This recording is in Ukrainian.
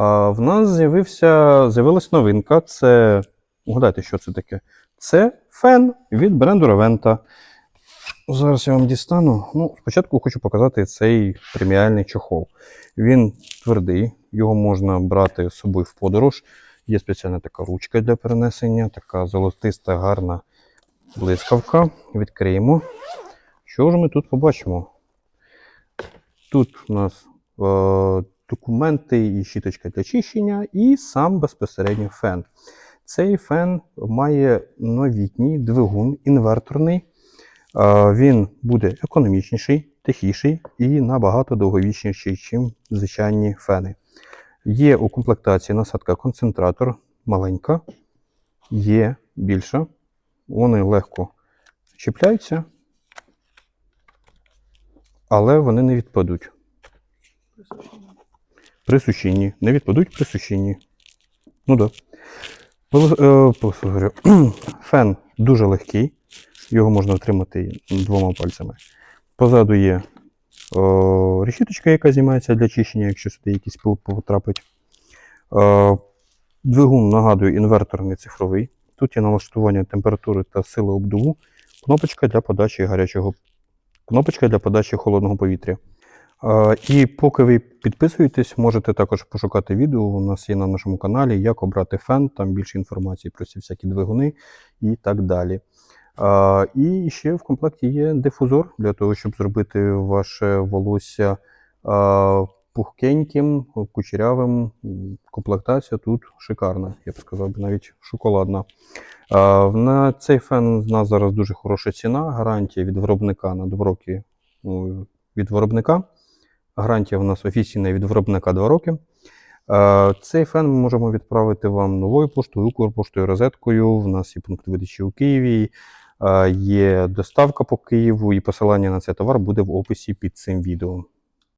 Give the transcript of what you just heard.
А в нас з'явився, з'явилась новинка. Це. Угадайте, що це таке? Це фен від бренду Reventa. Зараз я вам дістану. Ну, спочатку хочу показати цей преміальний чохол. Він твердий, його можна брати з собою в подорож. Є спеціальна така ручка для перенесення, така золотиста, гарна блискавка. Відкриємо. Що ж ми тут побачимо? Тут у нас е, документи і щіточка для чищення, і сам безпосередньо фен. Цей фен має новітній двигун інверторний. Він буде економічніший, тихіший і набагато довговічніший, ніж звичайні фени. Є у комплектації насадка концентратор маленька, є більша. Вони легко чіпляються, але вони не відпадуть. При сушінні. Не відпадуть при сушінні. Ну. Да. Фен дуже легкий. Його можна отримати двома пальцями. Позаду є о, решіточка, яка знімається для чищення, якщо сюди якийсь пил потрапить. Е, Двигун, нагадую, інверторний цифровий. Тут є налаштування температури та сили обдуву. Кнопочка для подачі гарячого, кнопочка для подачі холодного повітря. І поки ви підписуєтесь, можете також пошукати відео. У нас є на нашому каналі, як обрати фен, там більше інформації про ці всякі двигуни і так далі. І ще в комплекті є дифузор для того, щоб зробити ваше волосся пухкеньким, кучерявим. Комплектація тут шикарна, я б сказав, навіть шоколадна. На цей фен в нас зараз дуже хороша ціна. Гарантія від виробника на 2 роки ну, від виробника. Гарантія в нас офіційна від виробника 2 роки. Е, Цей фен ми можемо відправити вам новою поштою, Укрпоштою, розеткою. В нас є пункт видачі у Києві, е, є доставка по Києву, і посилання на цей товар буде в описі під цим відео.